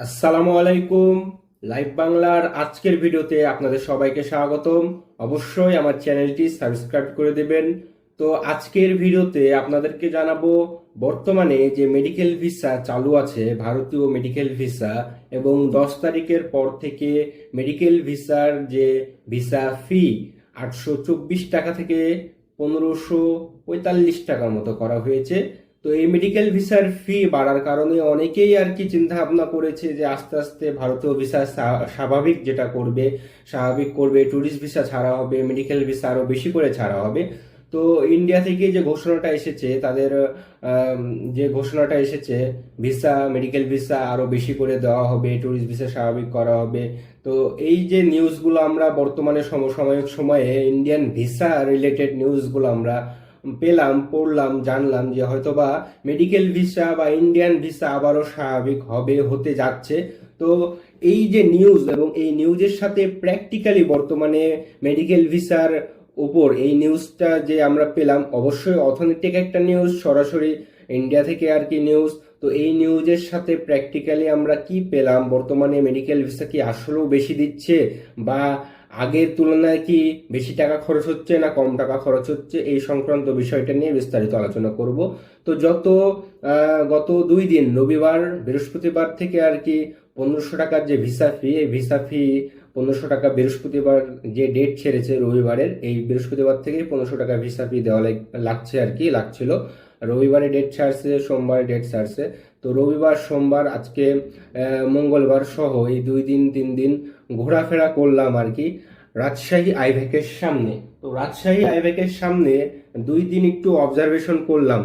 আসসালামু আলাইকুম। লাইভ বাংলার আজকের ভিডিওতে আপনাদের সবাইকে স্বাগতম। অবশ্যই আমার চ্যানেলটি সাবস্ক্রাইব করে দেবেন। তো আজকের ভিডিওতে আপনাদেরকে জানাব, বর্তমানে যে মেডিকেল ভিসা চালু আছে, ভারতীয় মেডিকেল ভিসা, এবং দশ তারিখের পর থেকে মেডিকেল ভিসার যে ভিসা ফি, আটশো চব্বিশ টাকা থেকে পনেরোশো পঁয়তাল্লিশ টাকার মতো করা হয়েছে। তো এই মেডিকেল ভিসার ফি বাড়ার কারণে অনেকেই আর কি চিন্তা ভাবনা করেছে যে আস্তে আস্তে ভারতীয় ভিসা স্বাভাবিক যেটা করবে, স্বাভাবিক করবে ট্যুরিস্ট ভিসা ছাড়া হবে মেডিকেল ভিসা আরও বেশি করে ছাড়া হবে। তো ইন্ডিয়া থেকে যে ঘোষণাটা এসেছে, তাদের যে ঘোষণাটা এসেছে ভিসা মেডিকেল ভিসা আরও বেশি করে দেওয়া হবে ট্যুরিস্ট ভিসা স্বাভাবিক করা হবে। তো এই যে নিউজগুলো আমরা বর্তমানে সমসাময়িক সময়ে ইন্ডিয়ান ভিসা রিলেটেড নিউজগুলো আমরা পেলাম, পড়লাম, জানলাম যে হয়তোবা মেডিকেল ভিসা বা ইন্ডিয়ান ভিসা আবারও স্বাভাবিক হবে, হতে যাচ্ছে। তো এই যে নিউজ এবং এই নিউজের সাথে প্র্যাকটিক্যালি বর্তমানে মেডিকেল ভিসার উপর এই নিউজটা যে আমরা পেলাম, অবশ্যই অথেন্টিক একটা নিউজ সরাসরি ইন্ডিয়া থেকে আর কি নিউজ তো এই নিউজের সাথে প্র্যাকটিক্যালি আমরা কি পেলাম? বর্তমানে মেডিকেল ভিসা কি আসলেও বেশি দিচ্ছে বা আগের তুলনায় কি বেশি টাকা খরচ হচ্ছে না কম টাকা খরচ হচ্ছে? এই সংক্রান্ত বিষয়টা নিয়ে বিস্তারিত আলোচনা করব। তো যত গত দুই দিন, রবিবার, বৃহস্পতিবার থেকে আর কি পনেরোশো টাকার যে ভিসা ফি এই ভিসা ফি পনেরোশো টাকা বৃহস্পতিবার যে ডেট ছেড়েছে রবিবারের, এই বৃহস্পতিবার থেকে পনেরোশো টাকা ভিসা ফি দেওয়া লাগ- লাগছে আর কি, লাগছিল। রবিবারে ডেট ছাড়ছে, সোমবারে ডেট ছাড়ছে। তো রবিবার, সোমবার, আজকে মঙ্গলবার সহ এই দুই দিন, তিন দিন ঘোরাফেরা করলাম আর কি রাজশাহী আইভ্যাকের সামনে। তো রাজশাহী আইভ্যাকের সামনে দুই দিন একটু অবজারভেশন করলাম।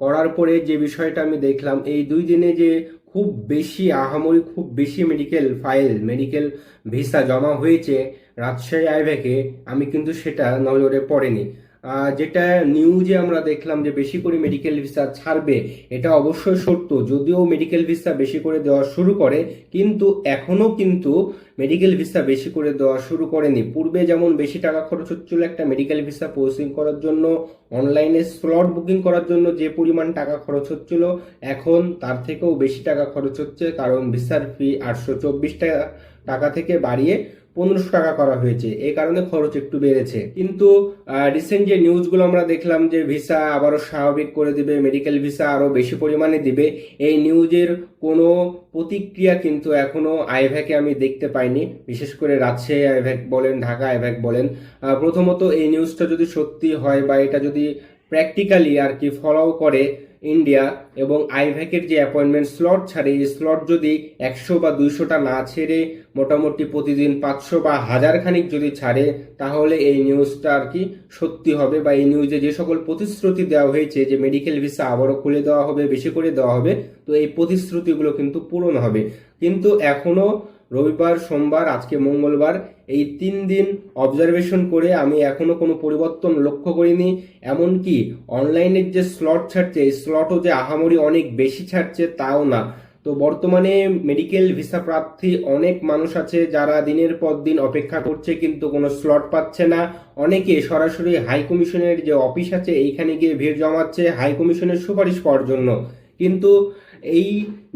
করার পরে যে বিষয়টা আমি দেখলাম, এই দুই দিনে যে খুব বেশি আহামরি, খুব বেশি মেডিকেল ফাইল মেডিকেল ভিসা জমা হয়েছে রাজশাহী আইভ্যাকে আমি কিন্তু সেটা নজরে পড়েনি। যেটা নিউজে আমরা দেখলাম যে বেশি করে মেডিকেল ভিসা ছাড়বে, এটা অবশ্যই সত্য। যদিও মেডিকেল ভিসা বেশি করে দেওয়া শুরু করে, কিন্তু এখনও কিন্তু মেডিকেল ভিসা বেশি করে দেওয়া শুরু করেনি। পূর্বে যেমন বেশি টাকা খরচ হচ্ছিল একটা মেডিকেল ভিসা পোস্টিং করার জন্য অনলাইনে স্লট বুকিং করার জন্য যে পরিমাণ টাকা খরচ হচ্ছিল, এখন তার থেকেও বেশি টাকা খরচ হচ্ছে, কারণ ভিসার ফি আটশো চব্বিশ টাকা থেকে বাড়িয়ে পনেরোশো টাকা করা হয়েছে। এই কারণে খরচ একটু বেড়েছে। কিন্তু রিসেন্ট যে নিউজগুলো আমরা দেখলাম যে ভিসা আবারও স্বাভাবিক করে দিবে মেডিকেল ভিসা আরও বেশি পরিমাণে দিবে, এই নিউজের কোনো প্রতিক্রিয়া কিন্তু এখনও আইভ্যাকে আমি দেখতে পাইনি। বিশেষ করে রাজশাহী আইভ্যাক বলেন, ঢাকা আইভ্যাক বলেন প্রথমত এই নিউজটা যদি সত্যি হয় বা এটা যদি প্র্যাকটিক্যালি আর কি ফলো করে ইন্ডিয়া এবং আইভ্যাকের যে অ্যাপয়েন্টমেন্ট স্লট ছাড়ে, এই স্লট যদি একশো বা দুইশোটা না ছেড়ে, মোটামুটি প্রতিদিন পাঁচশো বা হাজার খানিক যদি ছাড়ে, তাহলে এই নিউজটা আর কি সত্যি হবে বা এই নিউজে যে সকল প্রতিশ্রুতি দেওয়া হয়েছে যে মেডিকেল ভিসা আবারও খুলে দেওয়া হবে, বেশি করে দেওয়া হবে, তো এই প্রতিশ্রুতিগুলো কিন্তু পূরণ হবে। কিন্তু এখনও রবিবার, সোমবার, আজকে মঙ্গলবার এই তিন দিন অবজারভেশন করে আমি এখনও কোনো পরিবর্তন লক্ষ্য করিনি। এমনকি অনলাইনের যে স্লট ছাড়ছে, এই স্লটও যে আহামরি অনেক বেশি ছাড়ছে তাও না। তো বর্তমানে মেডিকেল ভিসা প্রার্থী অনেক মানুষ আছে যারা দিনের পর দিন অপেক্ষা করছে কিন্তু কোনো স্লট পাচ্ছে না। অনেকে সরাসরি হাই কমিশনের যে অফিস আছে, এইখানে গিয়ে ভিড় জমাচ্ছে হাই কমিশনের সুপারিশ পাওয়ার জন্য। কিন্তু এই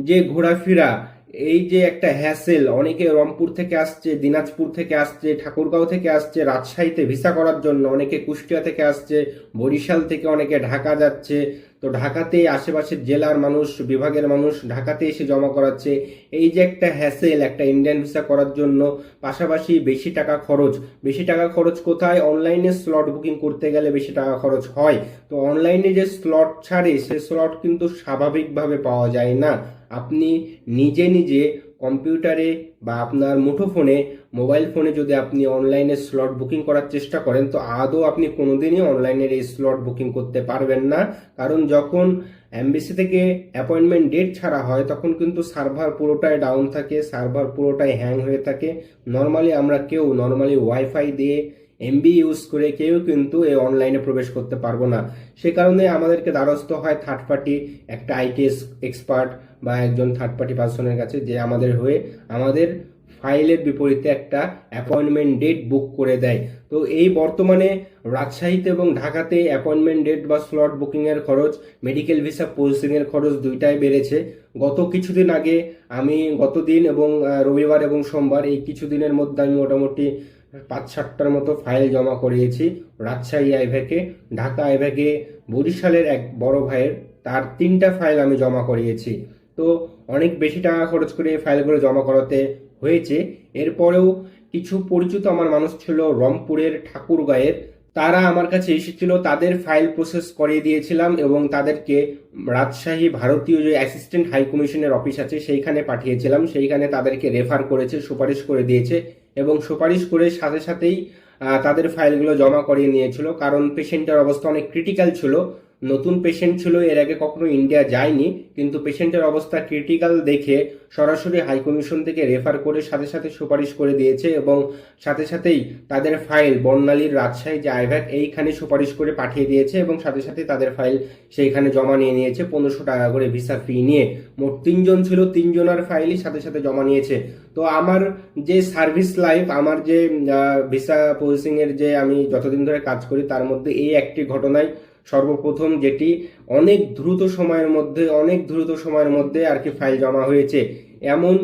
যে ঘোরাফেরা এই যে একটা হ্যাসেল অনেকে রংপুর থেকে আসছে, দিনাজপুর থেকে আসছে, ঠাকুরগাঁও থেকে আসছে, রাজশাহীতে ভিসা করার জন্য, অনেকে কুষ্টিয়া থেকে আসছে, বরিশাল থেকে অনেকে ঢাকা যাচ্ছে, তো ঢাকাতে আশেপাশের জেলার মানুষ, বিভাগের মানুষ ঢাকাতে এসে জমা করাচ্ছে। এই যে একটা হ্যাসেল একটা ইন্ডিয়ান ভিসা করার জন্য, পাশাপাশি বেশি টাকা খরচ। বেশি টাকা খরচ কোথায়? অনলাইনে স্লট বুকিং করতে গেলে বেশি টাকা খরচ হয়। তো অনলাইনে যে স্লট ছাড়ে, সে স্লট কিন্তু স্বাভাবিকভাবে পাওয়া যায় না। আপনি নিজে নিজে কম্পিউটারে বা আপনার মুঠোফোনে, মোবাইল ফোনে যদি আপনি অনলাইনে স্লট বুকিং করার চেষ্টা করেন, তো আদৌ আপনি কোনোদিনই অনলাইনের এই স্লট বুকিং করতে পারবেন না। কারণ যখন এমবিসি থেকে অ্যাপয়েন্টমেন্ট ডেট ছাড়া হয়, তখন কিন্তু সার্ভার পুরোটাই ডাউন থাকে সার্ভার পুরোটাই হ্যাং হয়ে থাকে। নর্মালি আমরা কেউ নর্মালি ওয়াইফাই দিয়ে এমবি ইউজ করে কেউ কিন্তু এই অনলাইনে প্রবেশ করতে পারব না। সে কারণে আমাদেরকে দ্বারস্থ হয় থার্ড পার্টি একটা আইটিএস এক্সপার্ট বা একজন থার্ড পার্টি পার্সনের কাছে যে আমাদের হয়ে আমাদের ফাইলের বিপরীতে একটা অ্যাপয়েন্টমেন্ট ডেট বুক করে দেয়। তো এই বর্তমানে রাজশাহীতে এবং ঢাকাতে অ্যাপয়েন্টমেন্ট ডেট বা স্লট বুকিংয়ের খরচ মেডিকেল ভিসা প্রসেসিংয়ের খরচ দুইটাই বেড়েছে। গত কিছুদিন আগে আমি গত দিন এবং রবিবার এবং সোমবার এই কিছুদিনের মধ্যে আমি মোটামুটি পাঁচ সাতটার মতো ফাইল জমা করিয়েছি। রাজশাহী আইভ্যাকে ঢাকা আইভ্যাকে বরিশালের এক বড় ভাইয়ের, তার তিনটা ফাইল আমি জমা করিয়েছি। তো অনেক বেশি টাকা খরচ করে ফাইলগুলো জমা করাতে হয়েছে। এরপরেও কিছু পরিচিত আমার মানুষ ছিল রংপুরের ঠাকুরগাঁয়ের। তারা আমার কাছে এসেছিল, তাদের ফাইল প্রসেস করিয়ে দিয়েছিলাম এবং তাদেরকে রাজশাহী ভারতীয় যে অ্যাসিস্ট্যান্ট হাই কমিশনের অফিস আছে, সেইখানে পাঠিয়েছিলাম। সেইখানে তাদেরকে রেফার করেছে, সুপারিশ করে দিয়েছে এবং সুপারিশ করে সাথে সাথেই তাদের ফাইলগুলো জমা করিয়ে নিয়েছিল। কারণ পেশেন্টের অবস্থা অনেক ক্রিটিক্যাল ছিল। নতুন পেশেন্ট ছিল, এর আগে কখনো ইন্ডিয়া যায়নি, কিন্তু পেশেন্টের অবস্থা ক্রিটিক্যাল দেখে সরাসরি হাই কমিশন থেকে রেফার করে সাথে সাথে সুপারিশ করে দিয়েছে এবং সাথে সাথেই তাদের ফাইল বর্ণালীর রাজশাহী যে আইভ্যাক এইখানে সুপারিশ করে পাঠিয়ে দিয়েছে এবং সাথে সাথে তাদের ফাইল সেইখানে জমা নিয়ে নিয়েছে, পনেরোশো টাকা করে ভিসা ফি নিয়ে। মোট তিনজন ছিল, তিনজনের ফাইলই সাথে সাথে জমা নিয়েছে। তো আমার যে সার্ভিস লাইফ আমার যে ভিসা প্রসেসিং এর যে আমি যতদিন ধরে কাজ করি, তার মধ্যে এই একটি ঘটনায় সর্বপ্রথম যেটি অনেক দ্রুত সময়ের মধ্যে, অনেক দ্রুত সময়ের মধ্যে আর কি ফাইল জমা হয়েছে। এমন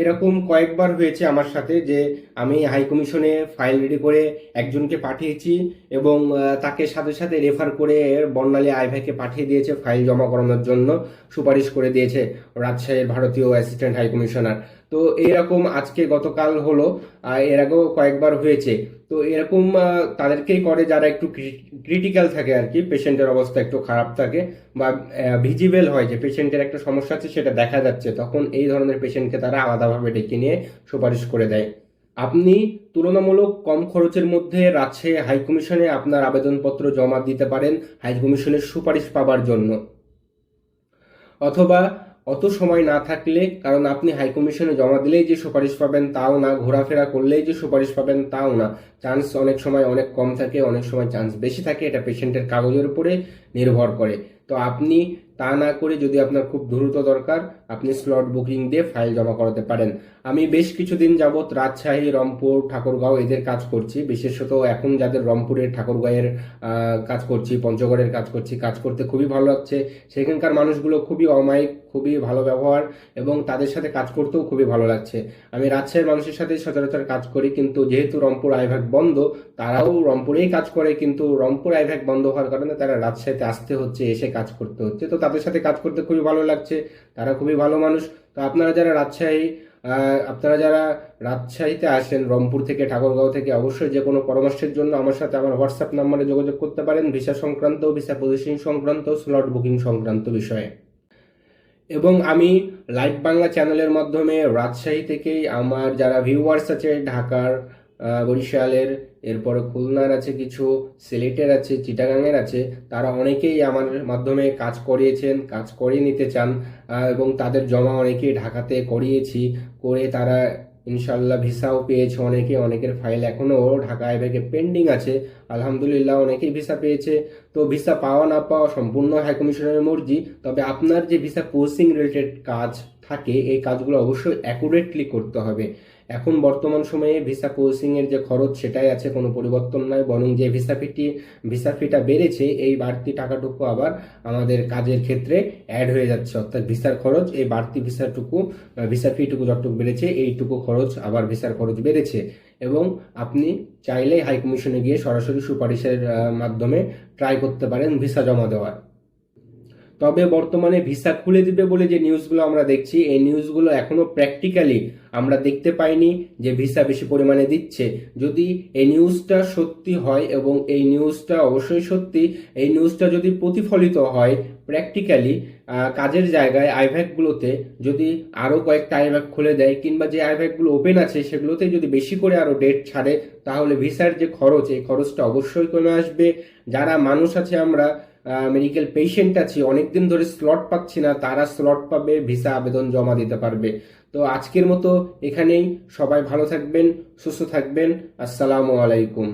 এরকম কয়েকবার হয়েছে আমার সাথে যে আমি হাই কমিশনে ফাইল রেডি করে একজনকে পাঠিয়েছি এবং তাকে সাথে সাথে রেফার করে বর্ণালী আইভাইকে পাঠিয়ে দিয়েছে ফাইল জমা করানোর জন্য, সুপারিশ করে দিয়েছে রাজশাহীর ভারতীয় অ্যাসিস্ট্যান্ট হাই কমিশনার তো এরকম আজকে গতকাল হলো এর আগেও কয়েকবার হয়েছে। তো এরকম তাদেরকেই করে যারা একটু ক্রিটিক্যাল থাকে আর কি, পেশেন্টের অবস্থা একটু খারাপ থাকে বা ভিজিবেল হয় যে পেশেন্টের একটা সমস্যা আছে, সেটা দেখা যাচ্ছে, তখন এই ধরনের পেশেন্টকে তারা আলাদাভাবে ডেকে নিয়ে সুপারিশ করে দেয়। আপনি তুলনামূলক কম খরচের মধ্যে রাজশাহী হাই কমিশনে আপনার আবেদনপত্র জমা দিতে পারেন হাই কমিশনের সুপারিশ পাবার জন্য। অথবা অত সময় না থাকলে, কারণ আপনি হাই কমিশনে জমা দিলেই যে সুপারিশ পাবেন তাও না, ঘোরাফেরা করলেই যে সুপারিশ পাবেন তাও না। চান্স অনেক সময় অনেক কম থাকে, অনেক সময় চান্স বেশি থাকে, এটা পেশেন্টের কাগজের উপরে নির্ভর করে। তো আপনি তা না করে যদি আপনার খুব দ্রুত দরকার, আপনি স্লট বুকিং দিয়ে ফাইল জমা করাতে পারেন। আমি বেশ কিছুদিন যাবৎ রাজশাহী, রংপুর, ঠাকুরগাঁও এদের কাজ করছি। বিশেষত এখন যাদের রংপুরের, ঠাকুরগাঁয়ের কাজ করছি, পঞ্চগড়ের কাজ করছি, কাজ করতে খুবই ভালো লাগছে। সেখানকার মানুষগুলো খুবই অমায়িক খুবই ভালো ব্যবহার এবং তাদের সাথে কাজ করতেও খুবই ভালো লাগছে। আমি রাজশাহীর মানুষের সাথে সচরাচর কাজ করি, কিন্তু যেহেতু রংপুর আইভাগ বন্ধ, তারাও রংপুরেই কাজ করে, কিন্তু রংপুর আইভাগ বন্ধ হওয়ার কারণে তারা রাজশাহীতে আসতে হচ্ছে, এসে কাজ করতে হচ্ছে। তো তাদের সাথে কাজ করতে খুবই ভালো লাগছে, তারা খুবই ভালো মানুষ। তো আপনারা যারা রাজশাহী আপনারা যারা রাজশাহীতে আসেন, রংপুর থেকে, ঠাকুরগাঁও থেকে, অবশ্যই যে কোনো পরামর্শের জন্য আমার সাথে আমার হোয়াটসঅ্যাপ নাম্বারে যোগাযোগ করতে পারেন। ভিসা সংক্রান্ত, ভিসা পজিশন সংক্রান্ত স্লট বুকিং সংক্রান্ত বিষয়ে। এবং আমি লাইভ বাংলা চ্যানেলের মাধ্যমে রাজশাহী থেকেই আমার যারা ভিউয়ার্স আছে, ঢাকার বরিশালের, এরপরে খুলনার আছে কিছু, সিলেটের আছে চিটাগাংয়ের আছে, তারা অনেকেই আমার মাধ্যমে কাজ করিয়েছেন, কাজ করিয়ে নিতে চান এবং তাদের জমা অনেকেই ঢাকাতে করিয়েছি, করে তারা ইনশাল্লাহ ভিসাও পেয়েছে অনেকে, অনেকের ফাইল এখনও ঢাকা আইব্যাগে পেন্ডিং আছে। আলহামদুলিল্লাহ অনেকেই ভিসা পেয়েছে। তো ভিসা পাওয়া না পাওয়া সম্পূর্ণ হাইকমিশনের মর্জি। তবে আপনার যে ভিসা পোস্টিং রিলেটেড কাজ থাকে, এই কাজগুলো অবশ্যই অ্যাকুরেটলি করতে হবে। এখন বর্তমান সময়ে ভিসা পোস্টিং এর যে খরচ সেটাই আছে, কোনো পরিবর্তন নাই। বরং যে ভিসা ফিটি ভিসা ফিটা বেড়েছে, এই বাড়তি টাকাটুকু আবার আমাদের কাজের ক্ষেত্রে অ্যাড হয়ে যাচ্ছে। অর্থাৎ ভিসার খরচ, এই বাড়তি ভিসাটুকু ভিসা ফিটুকু যতটুকু বেড়েছে, এইটুকু খরচ আবার ভিসার খরচ বেড়েছে। এবং আপনি চাইলে হাইকমিশনে গিয়ে সরাসরি সুপারিশের মাধ্যমে ট্রাই করতে পারেন ভিসা জমা দেওয়ার। তবে বর্তমানে ভিসা খুলে দিবে বলে যে নিউজগুলো আমরা দেখছি, এই নিউজগুলো এখনও প্র্যাকটিক্যালি আমরা দেখতে পাইনি যে ভিসা বেশি পরিমাণে দিচ্ছে। যদি এই নিউজটা সত্যি হয় এবং এই নিউজটা অবশ্যই সত্যি, এই নিউজটা যদি প্রতিফলিত হয় প্র্যাকটিক্যালি কাজের জায়গায় আইভ্যাকগুলোতে যদি আরও কয়েকটা আইভ্যাক খুলে দেয় কিংবা যে আইভ্যাকগুলো ওপেন আছে সেগুলোতে যদি বেশি করে আরও ডেট ছাড়ে, তাহলে ভিসার যে খরচ, এই খরচটা অবশ্যই কমে আসবে। যারা মানুষ আছে আমরা মেডিকেল পেশেন্ট আছি, অনেকদিন ধরে স্লট পাচ্ছি না, তারা স্লট পাবে ভিসা আবেদন জমা দিতে পারবে। তো আজকের মতো এখানেই, সবাই ভালো থাকবেন, সুস্থ থাকবেন, আসসালামু আলাইকুম।